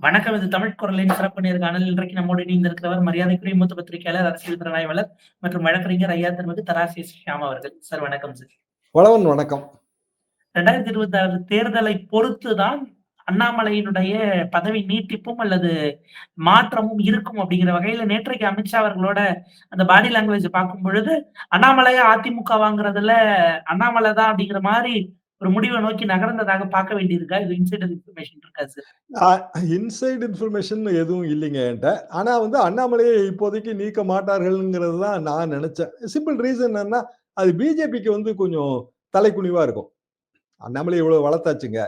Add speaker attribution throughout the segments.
Speaker 1: வணக்கம். இது தமிழ் குரலின் சிறப்பு நேர்காணல். இன்றைக்கு நம்மோடு இணைந்திருக்கிறவர் மரியாதைக்குரிய மூத்த பத்திரிகையாளர் அரசியல் திறனாய்வாளர் மற்றும் வழக்கறிஞர் ஐயா திருமதி தராசி ஷியாம் அவர்கள். சார் வணக்கம் சார்.
Speaker 2: வளவன் வணக்கம்.
Speaker 1: ரெண்டாயிரத்தி இருபத்தி ஆறு தேர்தலை பொறுத்துதான் அண்ணாமலையினுடைய பதவி நீட்டிப்பும் அல்லது மாற்றமும் இருக்கும் அப்படிங்கிற வகையில நேற்றைக்கு அமித்ஷா அவர்களோட அந்த பாடி லாங்குவேஜ் பார்க்கும் பொழுது அண்ணாமலையா அதிமுக வாங்குறதுல அண்ணாமலை தான் அப்படிங்கிற மாதிரி ஒரு முடிவை நோக்கி நகர்ந்ததாக பார்க்க வேண்டியிருக்கா? இது இன்சைட் இன்ஃபர்மேஷன் இருக்கா சார்
Speaker 2: இன்சைட் இன்ஃபர்மேஷன் எதுவும் இல்லைங்க என்கிட்ட. ஆனா வந்து அண்ணாமலையை இப்போதைக்கு நீக்க மாட்டார்கள்ங்கிறது தான் நான் நினைச்சேன். சிம்பிள் ரீசன் என்னன்னா அது பிஜேபிக்கு வந்து கொஞ்சம் தலைக்குனிவா இருக்கும். அண்ணாமலை இவ்வளவு வளர்த்தாச்சுங்க.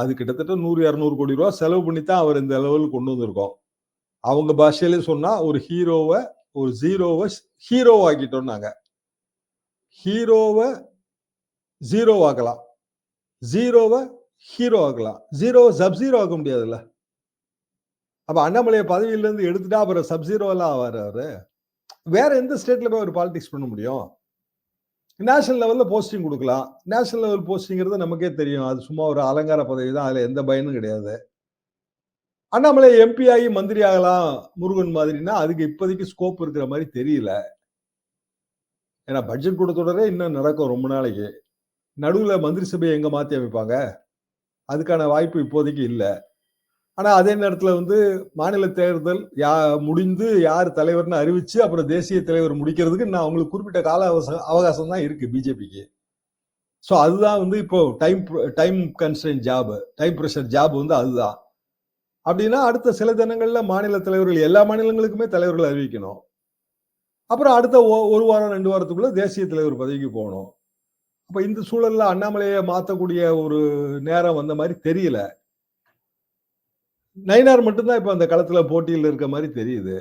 Speaker 2: அது கிட்டத்தட்ட நூறு இரநூறு கோடி ரூபா செலவு பண்ணி தான் அவர் இந்த லெவலுக்கு கொண்டு வந்திருக்கோம். அவங்க பாஷையிலே சொன்னா ஒரு ஹீரோவை ஒரு ஜீரோவை ஹீரோ ஆக்கிட்டோம்னாங்க. ஹீரோவை ஜீரோ ஆக்கலாம் ஜீரோவை ஹீரோ ஆக்கலாம் ஜீரோவை சப் ஜீரோ ஆக்க முடியாதுல்ல? அப்ப அண்ணாமலையை பதவியிலேருந்து எடுத்துட்டா அப்புறம் சப் ஜீரோ எல்லாம் ஆவாரு வேற எந்த ஸ்டேட்ல போய் ஒரு பாலிடிக்ஸ் பண்ண முடியும்? நேஷனல் லெவலில் போஸ்டிங் கொடுக்கலாம். நேஷனல் லெவல் போஸ்டிங்கிறது நமக்கே தெரியும். அது சும்மா ஒரு அலங்கார பதவி தான். அதில் எந்த பயனும் கிடையாது. அண்ணாமலை எம்பி ஆகி மந்திரி ஆகலாம் முருகன் மாதிரினா அதுக்கு இப்போதைக்கு ஸ்கோப் இருக்கிற மாதிரி தெரியல. ஏன்னா பட்ஜெட் கூட்டத்தொடரே இன்னும் நடக்கும் ரொம்ப நாளைக்கு. நடுவில் மந்திரி சபையை எங்கே மாற்றி அமைப்பாங்க? அதுக்கான வாய்ப்பு இப்போதைக்கு இல்லை. ஆனால் அதே நேரத்தில் வந்து மாநில தேர்தல் யா முடிந்து யார் தலைவர்னு அறிவிச்சு அப்புறம் தேசிய தலைவர் முடிக்கிறதுக்கு நான் அவங்களுக்கு குறிப்பிட்ட கால அவகாசம் அவகாசம் தான் இருக்குது பிஜேபிக்கு. ஸோ அதுதான் வந்து இப்போ time time constant job time pressure job வந்து அதுதான். அப்படின்னா அடுத்த சில தினங்களில் மாநில தலைவர்கள் எல்லா மாநிலங்களுக்குமே தலைவர்கள் அறிவிக்கணும். அப்புறம் அடுத்த ஒரு வாரம் ரெண்டு வாரத்துக்குள்ள தேசிய தலைவர் பதவிக்கு போகணும். அப்ப இந்த சூழல்ல அண்ணாமலையை மாத்தக்கூடிய ஒரு நேரம் வந்த மாதிரி தெரியல. நைனார் மட்டும்தான் இப்ப அந்த களத்துல போட்டியில் இருக்க மாதிரி தெரியுது.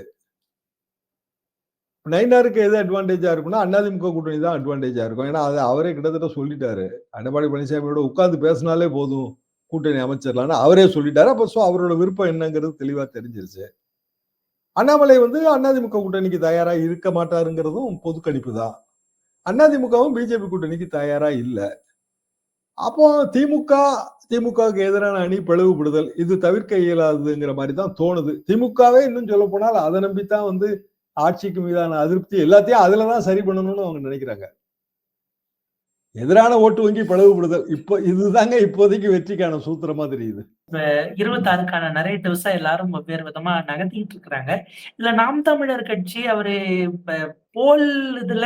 Speaker 2: நைனாருக்கு எது அட்வான்டேஜா இருக்கும்னா அதிமுக கூட்டணி தான் அட்வான்டேஜா இருக்கும். ஏன்னா அதை அவரே கிட்டத்தட்ட சொல்லிட்டாரு. எடப்பாடி பழனிசாமியோட உட்கார்ந்து பேசினாலே போதும் கூட்டணி அமைச்சிடலாம்னு அவரே சொல்லிட்டாரு. அப்ப ஸோ அவரோட விருப்பம் என்னங்கிறது தெளிவா தெரிஞ்சிருச்சு. அண்ணாமலை வந்து அதிமுக கூட்டணிக்கு தயாரா இருக்க மாட்டாருங்கிறதும் பொது கணிப்பு தான். அதிமுகவும் பிஜேபி கூட்டணிக்கு தயாரா இல்லை. அப்போ திமுக திமுகவுக்கு எதிரான அணி பிளவுபடுதல் இது தவிர்க்க இயலாதுங்கிற மாதிரி தான் தோணுது. திமுகவே இன்னும் சொல்ல போனால் அதை நம்பித்தான் வந்து ஆட்சிக்கு மீதான அதிருப்தி எல்லாத்தையும் அதுலதான் சரி பண்ணணும்னு அவங்க நினைக்கிறாங்க. எதிரான ஓட்டு வங்கி பிளவுபடுதல் இப்போ இதுதாங்க இப்போதைக்கு வெற்றிக்கான சூத்திரமா தெரியுது.
Speaker 1: இருபத்தாறுக்கான நரேட்டிவ்ஸா எல்லாரும் வெவ்வேறு விதமா நகர்த்திட்டு இருக்கிறாங்க. இதுல நாம் தமிழர் கட்சி அவரு போல் இதுல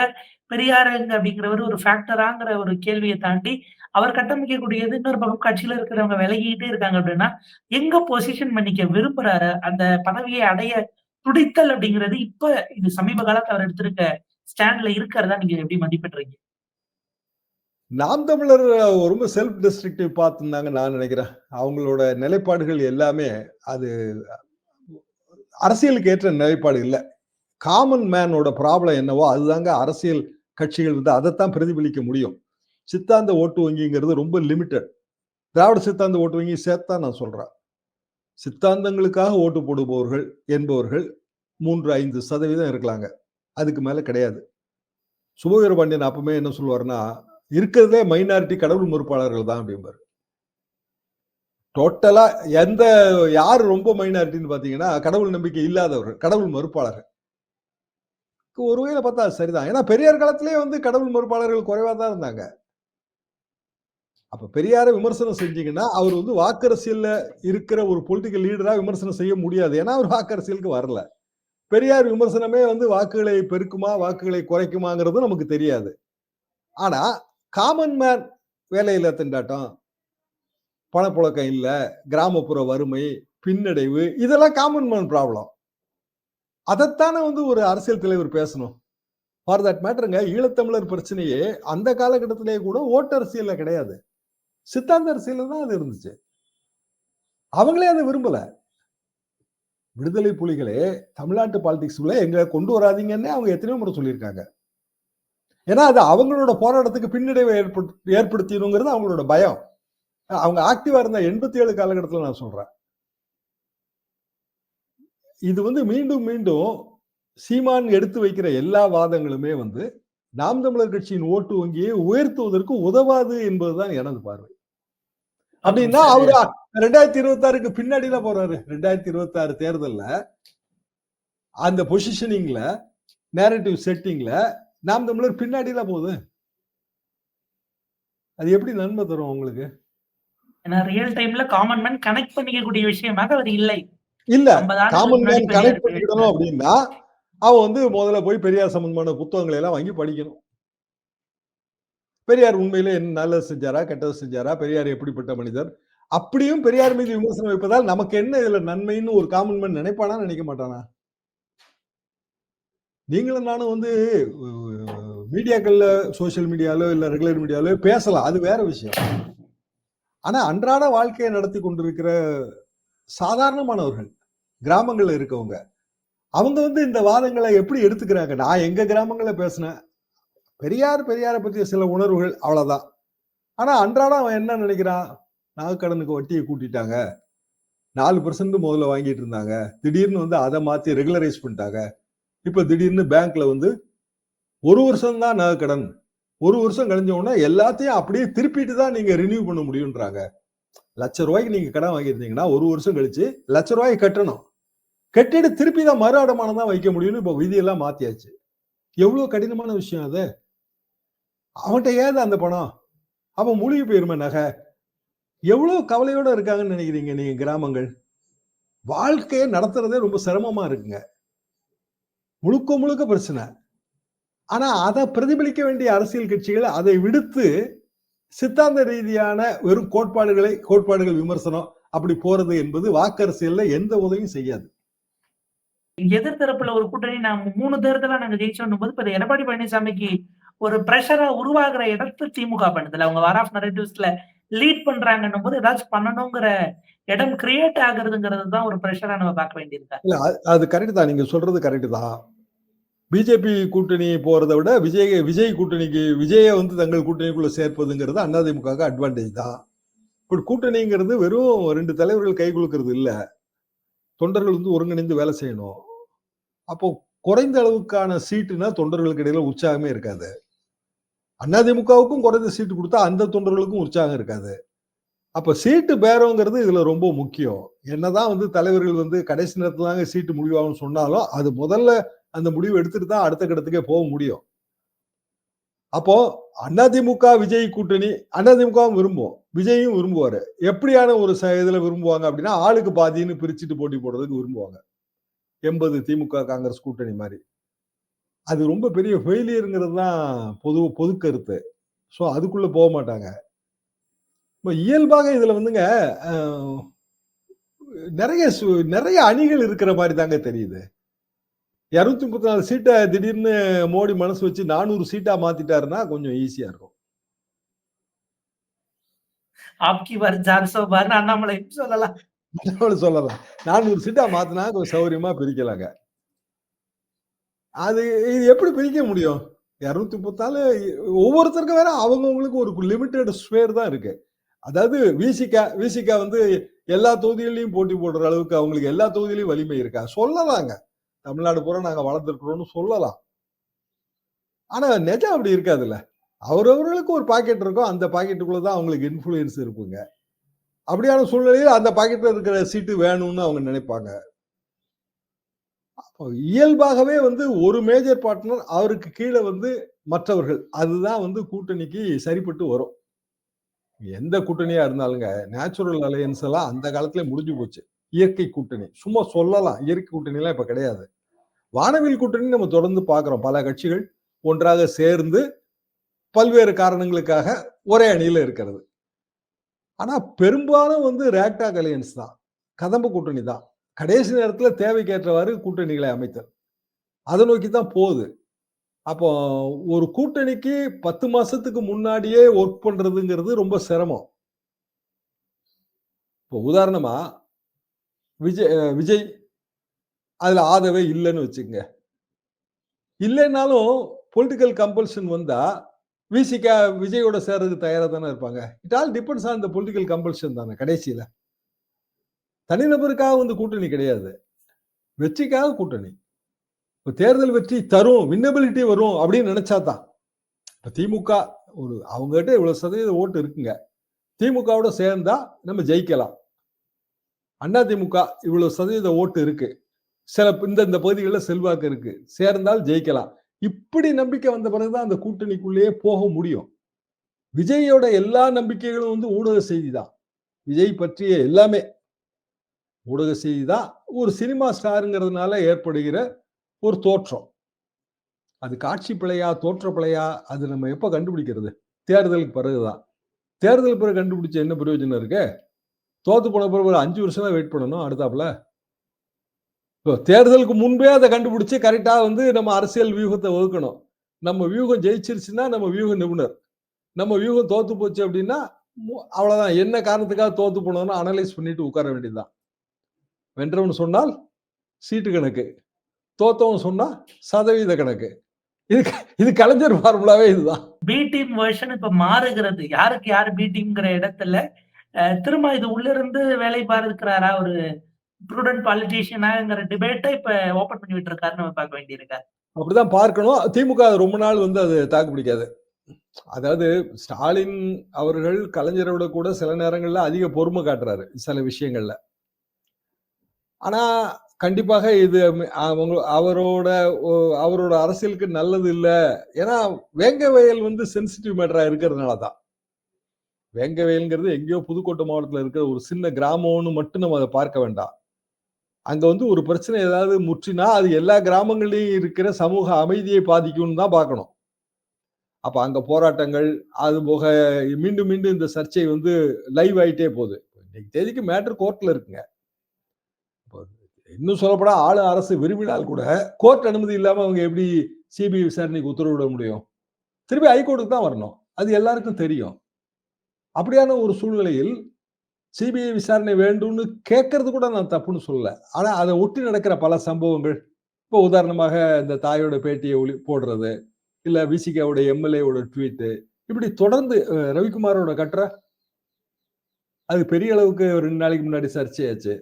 Speaker 1: பெரியாருங்க அப்படிங்கிறவர் ஒரு ஃபேக்டராங்கிற ஒரு கேள்வியை தாண்டி அவர் கட்டமைக்கக்கூடியது இன்னொரு பக்கம் கட்சியில இருக்கிறவங்க விலகிட்டே இருக்காங்க அப்படின்னா எங்க பொசிஷன் பண்ணிக்க விரும்புறாரு? அந்த பதவியை அடைய துடித்தல் அப்படிங்கிறது இப்ப இது சமீப காலத்தை அவர் எடுத்திருக்க ஸ்டாண்ட்ல இருக்கிறதா நீங்க எப்படி மதிப்பிடுறீங்க?
Speaker 2: நாம் தமிழர் ரொம்ப செல்ஃப் டிஸ்ட்ரிக்டிவ் பார்த்துருந்தாங்க நான் நினைக்கிறேன். அவங்களோட நிலைப்பாடுகள் எல்லாமே அது அரசியலுக்கு ஏற்ற நிலைப்பாடு இல்லை. காமன் மேனோட ப்ராப்ளம் என்னவோ அதுதாங்க அரசியல் கட்சிகள் வந்து அதைத்தான் பிரதிபலிக்க முடியும். சித்தாந்த ஓட்டு வங்கிங்கிறது ரொம்ப லிமிட்டட் திராவிட சித்தாந்த ஓட்டு வங்கி சேர்த்தா நான் சொல்கிறேன் சித்தாந்தங்களுக்காக ஓட்டு போடுபவர்கள் என்பவர்கள் மூன்று ஐந்து சதவீதம் இருக்கலாங்க அதுக்கு மேலே கிடையாது. சுபவீர பாண்டியன் அப்பவுமே என்ன சொல்லுவாருன்னா இருக்கிறதுலே மைனாரிட்டி கடவுள் மறுப்பாளர்கள் தான் அப்படிம்பார். டோட்டலா எந்த யார் ரொம்ப மைனாரிட்டின்னு பார்த்தீங்கன்னா கடவுள் நம்பிக்கை இல்லாதவர்கள் கடவுள் மறுப்பாளர்கள். ஒரு வகையில் பார்த்தா சரிதான். ஏன்னா பெரியார் காலத்திலேயே வந்து கடவுள் மறுப்பாளர்கள் குறைவாக தான் இருந்தாங்க. அப்ப பெரியார விமர்சனம் செஞ்சீங்கன்னா அவர் வந்து வாக்கரசியல்ல இருக்கிற ஒரு பொலிட்டிக்கல் லீடரா விமர்சனம் செய்ய முடியாது. ஏன்னா அவர் வாக்கரசியலுக்கு வரல. பெரியார் விமர்சனமே வந்து வாக்குகளை பெருக்குமா வாக்குகளை குறைக்குமாங்கிறது நமக்கு தெரியாது. ஆனா காமன் மேன் வேலையில திண்டாட்டம் பணப்புழக்கம் இல்லை கிராமப்புற வறுமை பின்னடைவு இதெல்லாம் காமன் மேன் ப்ராப்ளம் அதைத்தானே வந்து ஒரு அரசியல் தலைவர் பேசணும். ஃபார் தட் மேட்டருங்க ஈழத்தமிழர் பிரச்சனையே அந்த காலகட்டத்திலேயே கூட ஓட்டு அரசியல்ல கிடையாது. சித்தாந்த அரசியல் தான் அது இருந்துச்சு. அவங்களே அதை விரும்பல. விடுதலை புலிகளே தமிழ்நாட்டு பாலிடிக்ஸ்ல எங்களை கொண்டு வராதிங்கன்னு அவங்க எத்தனையோ முறை சொல்லியிருக்காங்க. ஏன்னா அது அவங்களோட போராட்டத்துக்கு பின்னடைவை ஏற்படுத்தி அவங்களோட பயம். அவங்க ஆக்டிவா இருந்த எண்பத்தி ஏழு காலகட்டத்தில் நான் சொல்றேன். இது வந்து மீண்டும் மீண்டும் சீமான் எடுத்து வைக்கிற எல்லா வாதங்களுமே வந்து நாம் தமிழர் கட்சியின் ஓட்டு வங்கியை உயர்த்துவதற்கு உதவாது என்பதுதான் எனது பார்வை. அப்படின்னா. அவரு ரெண்டாயிரத்தி இருபத்தி ஆறுக்கு பின்னாடில போறாரு. ரெண்டாயிரத்தி இருபத்தி ஆறு தேர்தல்ல அந்த பொசிஷனிங்ல நேரட்டிவ் செட்டிங்ல நாம் தமிழர் பின்னாடில போகுது. அது எப்படி நன்மை தரும் உங்களுக்கு?
Speaker 1: ரியல் டைம்ல காமன் மேன் கனெக்ட் பண்ணிக்கக்கூடிய விஷயமாக அவர் இல்லை.
Speaker 2: இல்ல
Speaker 1: 50 ஆண்டுகளுக்கு
Speaker 2: காமன்
Speaker 1: முன்னாடி
Speaker 2: மேன்
Speaker 1: பெரியார்
Speaker 2: கனெக்ட் பண்ணிக்கணும் அப்படின்னா அவன் வந்து முதல்ல போய் பெரியார் சம்பந்தமான புத்தகங்களை எல்லாம் வாங்கி படிக்கணும். பெரியார் உண்மையில என்ன நல்லது செஞ்சாரா கெட்டது செஞ்சாரா பெரியார் எப்படிப்பட்ட மனிதர்? அப்படியும் பெரியார் மீது விமர்சனம் வைப்பதால் நமக்கு என்ன இதுல நன்மைன்னு ஒரு காமன் மேன் நினைப்பானா நினைக்க மாட்டானா? நீங்களும் நானும் வந்து மீடியாக்கள்ல சோஷியல் மீடியாலோ இல்ல ரெகுலர் மீடியாலோ பேசலாம். அது வேற விஷயம். ஆனா அன்றாட வாழ்க்கையை நடத்தி கொண்டிருக்கிற சாதாரணமானவர்கள் கிராமங்கள்ல இருக்கவங்க அவங்க வந்து இந்த வாதங்களை எப்படி எடுத்துக்கிறாங்க? நான் எங்க கிராமங்கள்ல பேசினேன். பெரியார் பெரியாரை பற்றிய சில உணர்வுகள் அவ்வளவுதான். ஆனா அன்றாடம் அவன் என்ன நினைக்கிறான்? நகைக்கடனுக்கு வட்டியை கூட்டிட்டாங்க. நாலு பர்சன்ட் முதல்ல வாங்கிட்டு இருந்தாங்க. திடீர்னு வந்து அதை மாத்தி ரெகுலரைஸ் பண்ணிட்டாங்க. இப்ப திடீர்னு பேங்க்ல வந்து ஒரு வருஷம் தான் நகைக்கடன். ஒரு வருஷம் கழிஞ்ச உடனே எல்லாத்தையும் அப்படியே திருப்பிட்டு தான் நீங்க ரினியூ பண்ண முடியும்ன்றாங்க. லட்ச ரூபாய்க்கு நீங்க கடன் வாங்கியிருந்தீங்கன்னா ஒரு வருஷம் கழிச்சு லட்ச ரூபாய்க்கு கட்டணும். கட்டிட்டு திருப்பி தான் மறு அடமானம் தான் வைக்க முடியும்னு இப்போ விதியெல்லாம் மாத்தியாச்சு. எவ்வளோ கடினமான விஷயம் அது. அவன்கிட்ட ஏது அந்த பணம்? அவன் மூழ்கி போயிருமே நகை. எவ்வளோ கவலையோட இருக்காங்கன்னு நினைக்கிறீங்க நீங்க கிராமங்கள்? வாழ்க்கையை நடத்துறதே ரொம்ப சிரமமா இருக்குங்க. முழுக்க முழுக்க பிரச்சனை. ஆனா அதை பிரதிபலிக்க வேண்டிய அரசியல் கட்சிகள் அதை விடுத்து சித்தாந்த ரீதியான வெறும் கோட்பாடுகளை கோட்பாடுகள் விமர்சனம் அப்படி போறது என்பது வாக்கரசியல்ல எந்த உதவியும் செய்யாது.
Speaker 1: எதிர்த்தரப்புல ஒரு கூட்டணி நாம் மூணு தேர்தலா நாங்க ஜெயிச்சோம் போது இப்ப எடப்பாடி பழனிசாமிக்கு ஒரு ப்ரெஷரா உருவாகிற இடத்துல திமுக பண்ணுதுல அவங்க வார் ஆஃப் நரேட்டிவ்ஸ்ல லீட் பண்றாங்கன்னும் போது ஏதாச்சும் பண்ணணுங்கிற இடம் கிரியேட் ஆகுறதுங்கிறது தான் ஒரு ப்ரெஷரா நம்ம பார்க்க வேண்டியிருக்கா.
Speaker 2: இல்ல அது- அது கரெக்ட் தான். நீங்க சொல்றது கரெக்ட் தான். பிஜேபி கூட்டணி போறதை விட விஜய் விஜய் கூட்டணிக்கு விஜயை வந்து தங்கள் கூட்டணிக்குள்ள சேர்ப்பதுங்கிறது அதிமுக அட்வான்டேஜ் தான். இப்படி கூட்டணிங்கிறது வெறும் ரெண்டு தலைவர்கள் கை கொடுக்கறது இல்ல. தொண்டர்கள் வந்து ஒருங்கிணைந்து வேலை செய்யணும். அப்போ குறைந்த அளவுக்கான சீட்டுனா தொண்டர்களுக்கு இடையில உற்சாகமே இருக்காது. அதிமுகவுக்கும் குறைந்த சீட்டு கொடுத்தா அந்த தொண்டர்களுக்கும் உற்சாகம் இருக்காது. அப்ப சீட்டு பேரங்கிறது இதுல ரொம்ப முக்கியம். என்னதான் வந்து தலைவர்கள் வந்து கடைசி நேரத்துல தாங்க சீட்டு முடிவாகும்னு சொன்னாலும் அது முதல்ல அந்த முடிவு எடுத்துட்டு தான் அடுத்த கட்டத்துக்கே போக முடியும். அப்போ அதிமுக விஜய் கூட்டணி அதிமுகவும் விரும்புவோம். விஜயும் விரும்புவாரு. எப்படியான ஒரு ச- இதுல விரும்புவாங்க அப்படின்னா ஆளுக்கு பாதின்னு பிரிச்சுட்டு போட்டி போடுறதுக்கு விரும்புவாங்க. எண்பது திமுக காங்கிரஸ் கூட்டணி மாதிரி. அது ரொம்ப பெரிய ஃபெயிலியருங்கிறது தான் பொது பொது கருத்து. ஸோ அதுக்குள்ள போக மாட்டாங்க. இப்போ இயல்பாக இதுல வந்துங்க நிறைய சு- நிறைய அணிகள் இருக்கிற மாதிரி தாங்க தெரியுது. இருநூத்தி முப்பத்தி நாலு சீட்டை திடீர்னு மோடி மனசு வச்சு நானூறு சீட்டா மாத்திட்டாருன்னா கொஞ்சம் ஈஸியா இருக்கும்.
Speaker 1: ஆப்கி பார் ஜான்சோ பார் அண்ணாமலை சொல்லலாம்.
Speaker 2: அவ்வளவு சொல்லலாம். நானூறு சீட்டா மாத்தினா கொஞ்சம் சௌகரியமா பிரிக்கலாங்க. அது இது எப்படி பிரிக்க முடியும்? இரநூத்தி முப்பத்தாலு ஒவ்வொருத்தருக்கும் வேற அவங்கவுங்களுக்கு ஒரு லிமிட்டட் ஸ்பேர் தான் இருக்கு. அதாவது விசிகா விசிகா வந்து எல்லா தொகுதிகளையும் போட்டி போடுற அளவுக்கு அவங்களுக்கு எல்லா தொகுதியிலையும் வலிமை இருக்கா? சொல்லலாங்க. தமிழ்நாடு பூரா நாங்க வளர்ந்துருக்குறோம்னு சொல்லலாம். ஆனா நிஜம் அப்படி இருக்காதுல்ல. அவரவர்களுக்கு ஒரு பாக்கெட் இருக்கும் அந்த பாக்கெட்டுக்குள்ள தான் அவங்களுக்கு இன்ஃபுளுயன்ஸ் இருக்குங்க. அப்படியான சூழ்நிலையில் அந்த பாக்கெட்டில் இருக்கிற சீட்டு வேணும்னு அவங்க நினைப்பாங்க. அப்போ இயல்பாகவே வந்து ஒரு மேஜர் பார்ட்னர் அவருக்கு கீழே வந்து மற்றவர்கள் அதுதான் வந்து கூட்டணிக்கு சரிப்பட்டு வரும். எந்த கூட்டணியா இருந்தாலுங்க நேச்சுரல் அலையன்ஸ் எல்லாம் அந்த காலத்துல முடிஞ்சு போச்சு. இயற்கை கூட்டணி. சும்மா சொல்லலாம் இயற்கை கூட்டணி எல்லாம் இப்ப கிடையாது. வானவில் கூட்டணி நம்ம தொடர்ந்து பார்க்கிறோம் பல கட்சிகள் ஒன்றாக சேர்ந்து பல்வேறு காரணங்களுக்காக ஒரே அணியில இருக்கிறது. ஆனால் பெரும்பாலும் வந்து ரேக்டாக் அலையன்ஸ் தான். கதம்ப கூட்டணி தான். கடைசி நேரத்தில் தேவைக்கேற்றவாறு கூட்டணிகளை அமைத்தல் அதை நோக்கி தான் போகுது. அப்போ ஒரு கூட்டணிக்கு பத்து மாசத்துக்கு முன்னாடியே ஒர்க் பண்றதுங்கிறது ரொம்ப சிரமம். இப்போ உதாரணமா விஜய் விஜய் அதுல ஆதரவே இல்லைன்னு வச்சுக்கங்க. இல்லைன்னாலும் பொலிட்டிக்கல் கம்பல்ஷன் வந்தா விசிகா விஜயோட சேர்றதுக்கு தயாராக தானே இருப்பாங்க. இட் ஆல் டிபெண்ட்ஸ் ஆன் இந்த பொலிட்டிக்கல் கம்பல்ஷன் தானே கடைசியில. தனிநபருக்காக வந்து கூட்டணி கிடையாது. வெற்றிக்காக கூட்டணி. இப்போ தேர்தல் வெற்றி தரும் வின்னபிலிட்டி வரும் அப்படின்னு நினைச்சா தான். இப்போ திமுக ஒரு அவங்ககிட்ட இவ்வளவு சதவீத ஓட்டு இருக்குங்க. திமுகவோட சேர்ந்தா நம்ம ஜெயிக்கலாம். அண்ணா திமுக இவ்வளவு சதவீத ஓட்டு இருக்கு. சில இந்த இந்த பகுதிகளில் செல்வாக்கு இருக்கு. சேர்ந்தால் ஜெயிக்கலாம். இப்படி நம்பிக்கை வந்த பிறகுதான் அந்த கூட்டணிக்குள்ளேயே போக முடியும். விஜயோட எல்லா நம்பிக்கைகளும் வந்து ஊடக செய்தி தான் விஜய் பற்றிய எல்லாமே ஊடக செய்தி தான் ஒரு சினிமா ஸ்டாருங்கிறதுனால ஏற்படுகிற ஒரு தோற்றம். அது காட்சி பிழையா தோற்ற பிழையா அது நம்ம எப்போ கண்டுபிடிக்கிறது? தேர்தலுக்கு பிறகுதான். தேர்தல் பிறகு கண்டுபிடிச்ச என்ன பிரயோஜனம் இருக்கு? தோத்து போன பிறகு ஒரு அஞ்சு வருஷம் தான் வெயிட் பண்ணணும் அடுத்தாப்புல? இப்போ தேர்தலுக்கு முன்பே அதை கண்டுபிடிச்சி கரெக்டாக வந்து நம்ம அரசியல் வியூகத்தை ஒதுக்கணும். நம்ம வியூகம் ஜெயிச்சிருச்சுன்னா நம்ம வியூக நிபுணர். நம்ம வியூகம் தோத்து போச்சு அப்படின்னா மு- என்ன காரணத்துக்காக தோத்து போனோம்னு அனலைஸ் பண்ணிட்டு உட்கார வேண்டியதுதான். வென்றவன் சொன்னால் சீட்டு கணக்கு. தோத்தவன் சொன்னால் சதவீத கணக்கு. இது இது கலைஞர் ஃபார்முலாவே இதுதான்.
Speaker 1: பி டீம் வெர்ஷன் இப்ப மாறுகிறது. யாருக்கு யார் பி டீம்ங்கிற இடத்துல திரும்ப இது உள்ள இருந்து வேலை பார்க்கிறாரா ஒரு ப்ரூடன்ட் பாலிட்டிஷியனாங்கிற டிபேட்டை இப்ப ஓபன் பண்ணி விட்டு நம்ம பார்க்க வேண்டியிருக்கா.
Speaker 2: அப்படிதான் பார்க்கணும். திமுக ரொம்ப நாள் வந்து அது தாக்கு பிடிக்காது. அதாவது ஸ்டாலின் அவர்கள் கலைஞரோட கூட சில நேரங்கள்ல அதிக பொறுமை காட்டுறாரு சில விஷயங்கள்ல. ஆனா கண்டிப்பாக இது அவங்க அவரோட அவரோட அரசியலுக்கு நல்லது இல்ல. ஏன்னா வேங்க வயல் வந்து சென்சிட்டிவ் மேட்டரா இருக்கிறதுனால தான். வேங்க வயல்ங்கிறது எங்கேயோ புதுக்கோட்டை மாவட்டத்தில் இருக்கிற ஒரு சின்ன கிராமம்னு மட்டும் நம்ம அதை பார்க்க வேண்டாம். அங்க வந்து ஒரு பிரச்சனை ஏதாவது முற்றினா அது எல்லா கிராமங்கள்லையும் இருக்கிற சமூக அமைதியை பாதிக்கும்னு தான் பார்க்கணும். அப்ப அங்க போராட்டங்கள் அது போக மீண்டும் மீண்டும் இந்த சர்ச்சை வந்து லைவ் ஆயிட்டே போகுது. இன்னைக்கு தேதிக்கு மேட்டர் கோர்ட்ல இருக்குங்க. இன்னும் சொல்லப்போனா ஆளு அரசு விரும்பினால் கூட கோர்ட் அனுமதி இல்லாம அவங்க எப்படி சிபிஐ விசாரணைக்கு உத்தரவிட முடியும்? திருப்பி ஹைகோர்ட்டுக்கு தான் வரணும். அது எல்லாருக்கும் தெரியும். அப்படியான ஒரு சூழ்நிலையில் சிபிஐ விசாரணை வேண்டும்னு கேட்கறது கூட நான் தப்புன்னு சொல்லல. ஆனா அதை ஒட்டி நடக்கிற பல சம்பவங்கள் இப்போ உதாரணமாக இந்த தாயோட பேட்டியை ஒளி போடுறது இல்ல விசிகாவோட எம்எல்ஏவோட ட்வீட்டு இப்படி தொடர்ந்து ரவிக்குமாரோட கட்டுற அது பெரிய அளவுக்கு ஒரு ரெண்டு நாளைக்கு முன்னாடி சர்ச்சையாச்சு.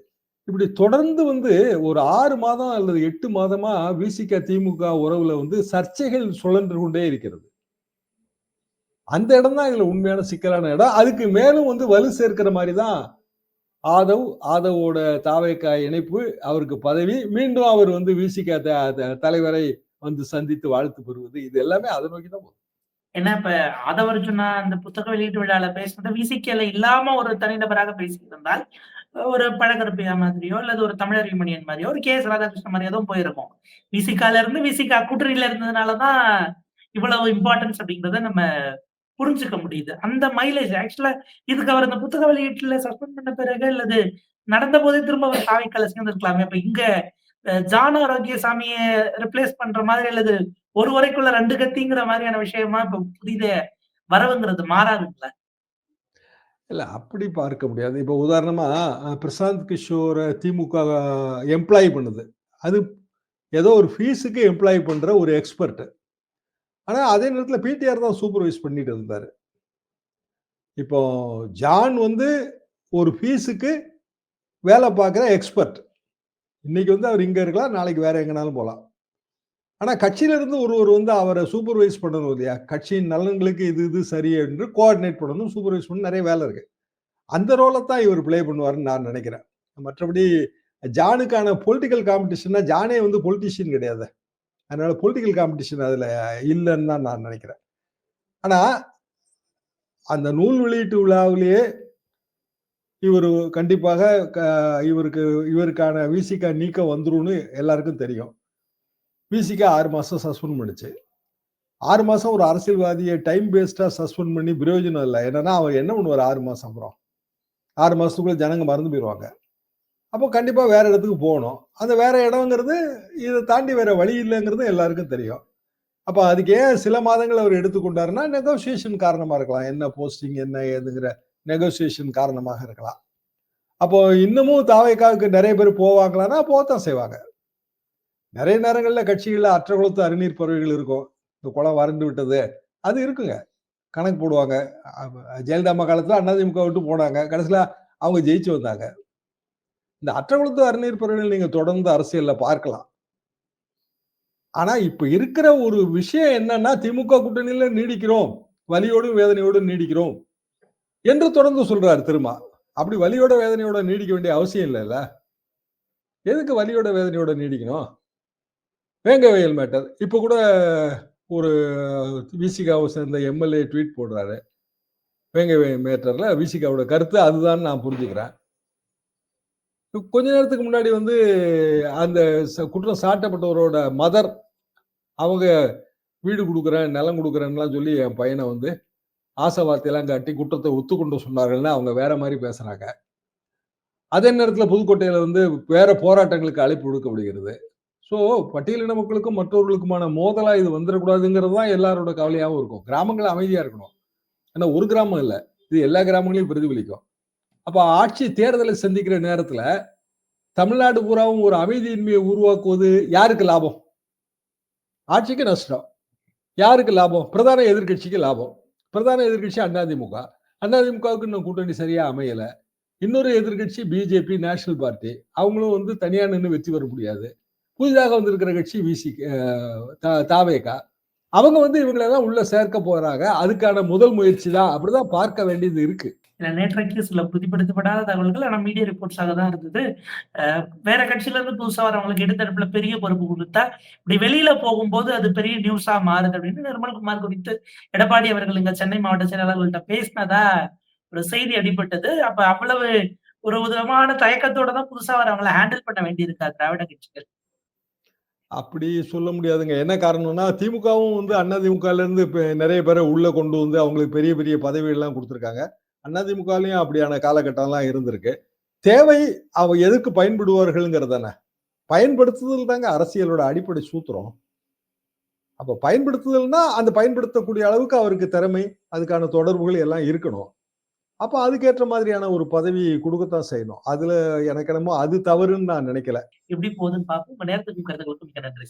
Speaker 2: இப்படி தொடர்ந்து வந்து ஒரு ஆறு மாதம் அல்லது எட்டு மாதமா விசிக திமுக உறவுல வந்து சர்ச்சைகள் சுழன்று கொண்டே இருக்கிறது. அந்த இடம் தான் இதுல உண்மையான சிக்கலான இடம். அதுக்கு மேலும் வந்து வலு சேர்க்கிற மாதிரி தான் ஆதவ் ஆதவோட தாவேக்கா இணைப்பு அவருக்கு பதவி. மீண்டும் அவர் வந்து விசிக தலைவரை வந்து சந்தித்து வாழ்த்து பெறுவது. இது எல்லாமே அதை நோக்கி தான் போகுது.
Speaker 1: ஏன்னா இப்ப ஆதவர்ஜுனா அந்த புத்தக வெளியீட்டு விழால பேசுனது விசிக்கல இல்லாம ஒரு தனிநபராக பேசியிருந்தால் ஒரு பழகருப்பையா மாதிரியோ அல்லது ஒரு தமிழர் யூனியன் மாதிரியோ ஒரு கே எஸ் ராதாகிருஷ்ணன் மாதிரியோ தான் போயிருக்கும். விசிகால இருந்து விசிகா கூட்டணியில இருந்ததுனாலதான் இவ்வளவு இம்பார்ட்டன்ஸ் அப்படிங்கறத நம்ம புரிஞ்சுக்க முடியுது. அந்த மைலேஜ் ஆக்சுவலா இதுக்கு அவர் அந்த புத்தக வெளியீட்டுல சஸ்பெண்ட் பண்ண பிறகு அல்லது நடந்த போதே திரும்ப அவர் காவைக்கால சேர்ந்திருக்கலாமே. இப்ப இங்க ஜான ஆரோக்கிய சாமியை ரிப்ளேஸ் பண்ற மாதிரி அல்லது ஒரு வரைக்குள்ள ரெண்டு கத்திங்கிற மாதிரியான விஷயமா இப்ப புதித வரவுங்கிறது மாறாதுங்களா?
Speaker 2: இல்ல அப்படி பார்க்க முடியாது. இப்போ உதாரணமா பிரசாந்த் கிஷோரை திமுக எம்ப்ளாய் பண்ணுது. அது ஏதோ ஒரு ஃபீஸுக்கு எம்ப்ளாய் பண்ற ஒரு எக்ஸ்பர்ட் ஆனால் அதே நேரத்தில் பிடிஆர் தான் சூப்பர்வைஸ் பண்ணிட்டு இருந்தாரு. இப்போ ஜான் வந்து ஒரு ஃபீஸுக்கு வேலை பார்க்குற எக்ஸ்பர்ட் இன்னைக்கு வந்து அவர் இங்கே இருக்கலாம் நாளைக்கு வேற எங்கனாலும் போகலாம் ஆனால் கட்சியிலிருந்து ஒருவர் வந்து அவரை சூப்பர்வைஸ் பண்ணணும் இல்லையா? கட்சியின் நலன்களுக்கு இது இது சரி என்று கோஆர்டினேட் பண்ணணும் சூப்பர்வைஸ் பண்ணணும் நிறைய வேலை இருக்கு. அந்த ரோலை தான் இவர் ப்ளே பண்ணுவாருன்னு நான் நினைக்கிறேன். மற்றபடி ஜானுக்கான பொலிட்டிக்கல் காம்படிஷன்னா ஜானே வந்து பொலிட்டிஷியன் கிடையாது. அதனால பொலிட்டிக்கல் காம்படிஷன் அதில் இல்லைன்னு தான் நான் நினைக்கிறேன். ஆனால் அந்த நூல் வெளியீட்டு விழாவிலேயே இவர் கண்டிப்பாக க- இவருக்கு இவருக்கான விசிகா நீக்கம் வந்துரும்னு எல்லாருக்கும் தெரியும். விசிகா ஆறு மாதம் சஸ்பெண்ட் பண்ணுச்சு. ஆறு மாதம் ஒரு அரசியல்வாதியை டைம் பேஸ்டாக சஸ்பெண்ட் பண்ணி பிரயோஜனம் இல்லை. என்னன்னா அவர் என்ன பண்ணுவார்? ஆறு மாதம் அப்புறம். ஆறு மாதத்துக்குள்ளே ஜனங்க மறந்து போயிடுவாங்க அப்போ கண்டிப்பாக வேற இடத்துக்கு போகணும். அந்த வேற இடங்கிறது இதை தாண்டி வேற வழி இல்லைங்கிறது எல்லாருக்கும் தெரியும். அப்போ அதுக்கு ஏன் சில மாதங்கள் அவர் எடுத்துக்கொண்டாருன்னா நெகோசியேஷன் காரணமாக இருக்கலாம். என்ன போஸ்டிங் என்ன ஏதுங்கிற நெகோசியேஷன் காரணமாக இருக்கலாம். அப்போ இன்னமும் தாவைக்காவுக்கு நிறைய பேர் போவாங்களான்னா போகத்தான் செய்வாங்க. நிறைய நேரங்களில் கட்சிகளில் அற்ற குளத்து அருநீர் பறவைகள் இருக்கும். இந்த குளம் வறண்டு விட்டது. அது இருக்குங்க. கணக்கு போடுவாங்க. ஜெயலலிதா அம்மா காலத்தில் அதிமுக விட்டு போனாங்க. கடைசியில் அவங்க ஜெயிச்சு வந்தாங்க. இந்த அற்ற அறநீர் அருநீர் பறவைகள் நீங்க தொடர்ந்து அரசியல்ல பார்க்கலாம். ஆனா இப்ப இருக்கிற ஒரு விஷயம் என்னன்னா திமுக கூட்டணியில நீடிக்கிறோம். வலியோடும் வேதனையோடும் நீடிக்கிறோம். என்று தொடர்ந்து சொல்றாரு திருமா. அப்படி வலியோட வேதனையோட நீடிக்க வேண்டிய அவசியம் இல்லைல்ல? எதுக்கு வலியோட வேதனையோட நீடிக்கணும்? வேங்க வயல் மேட்டர் இப்போ கூட ஒரு விசிகாவை சேர்ந்த எம்எல்ஏ ட்வீட் போடுறாரு. வேங்க மேட்டரில் மேட்டர்ல விசிகாவோட கருத்து அதுதான் நான் புரிஞ்சுக்கிறேன். கொஞ்ச நேரத்துக்கு முன்னாடி வந்து அந்த ச- குற்றம் சாட்டப்பட்டவரோட மதர் அவங்க வீடு கொடுக்குறேன் நிலம் கொடுக்குறேன்லாம் சொல்லி என் பையனை வந்து ஆசை வார்த்தையெல்லாம் காட்டி குற்றத்தை ஒத்துக்கொண்டு சொன்னார்கள்னு அவங்க வேற மாதிரி பேசுறாங்க. அதே நேரத்தில் புதுக்கோட்டையில வந்து வேற போராட்டங்களுக்கு அழைப்பு விடுக்கப்படுகிறது. ஸோ பட்டியலின மக்களுக்கும் மற்றவர்களுக்குமான மோதலா இது வந்துடக்கூடாதுங்கிறது தான் எல்லாரோட கவலையாகவும் இருக்கும். கிராமங்கள் அமைதியா இருக்கணும். ஏன்னா ஒரு கிராமம் இல்லை. இது எல்லா கிராமங்களையும் பிரதிபலிக்கும். அப்போ ஆட்சி தேர்தலை சந்திக்கிற நேரத்தில் தமிழ்நாடு பூராவும் ஒரு அமைதியின்மையை உருவாக்குவது யாருக்கு லாபம்? ஆட்சிக்கு நஷ்டம். யாருக்கு லாபம்? பிரதான எதிர்க்கட்சிக்கு லாபம். பிரதான எதிர்க்கட்சி அதிமுக அதிமுகவுக்கு இன்னும் கூட்டணி சரியா அமையல. இன்னொரு எதிர்க்கட்சி பிஜேபி நேஷனல் பார்ட்டி. அவங்களும் வந்து தனியாக நின்று வெற்றி பெற முடியாது. புதிதாக வந்திருக்கிற கட்சி விசி தாவேகா. அவங்க வந்து இவங்களெல்லாம் உள்ள சேர்க்க போறாங்க. அதுக்கான முதல் முயற்சி தான். அப்படிதான் பார்க்க வேண்டியது இருக்கு.
Speaker 1: ஏன்னா நேற்றைக்கு சில உறுதிப்படுத்தப்படாத தகவல்கள் ஆனால் மீடியா ரிப்போர்ட்ஸாக தான் இருந்தது. வேற கட்சியில இருந்து புதுசாக வரவங்களுக்கு எடுத்தடுப்புல பெரிய பொறுப்பு கொடுத்தா இப்படி வெளியில போகும்போது அது பெரிய நியூஸா மாறுது அப்படின்னு நிர்மல்குமார் குறித்து எடப்பாடி அவர்கள் இங்க சென்னை மாவட்ட செயலாளர்கள்ட்ட பேசினதா ஒரு செய்தி அடிபட்டது. அப்ப அவ்வளவு ஒரு விதமான தயக்கத்தோட தான் புதுசா வரவங்களை ஹேண்டில் பண்ண வேண்டியிருக்கா திராவிட கட்சிகள்.
Speaker 2: அப்படி சொல்ல முடியாதுங்க. என்ன காரணம்னா திமுகவும் வந்து அதிமுகல இருந்து நிறைய பேரை உள்ள கொண்டு வந்து அவங்களுக்கு பெரிய பெரிய பதவிகள்லாம் கொடுத்துருக்காங்க. அதிமுகலையும் அப்படியான காலகட்டம்லாம் இருந்திருக்கு. தேவை அவ எதுக்கு பயன்படுவார்கள்ங்கிறதானே. பயன்படுத்துதல் தாங்க அரசியலோட அடிப்படை சூத்திரம். அப்ப பயன்படுத்துதல்னா அந்த பயன்படுத்தக்கூடிய அளவுக்கு அவருக்கு திறமை அதுக்கான தொடர்புகள் எல்லாம் இருக்கணும். அப்போ அதுக்கேற்ற மாதிரியான ஒரு பதவி கொடுக்கத்தான் செய்யணும். அதுல எனக்கு என்னமோ அது தவறுன்னு நான் நினைக்கல.
Speaker 1: எப்படி போகுதுன்னு பார்ப்போம். நேரத்துக்கு நன்றி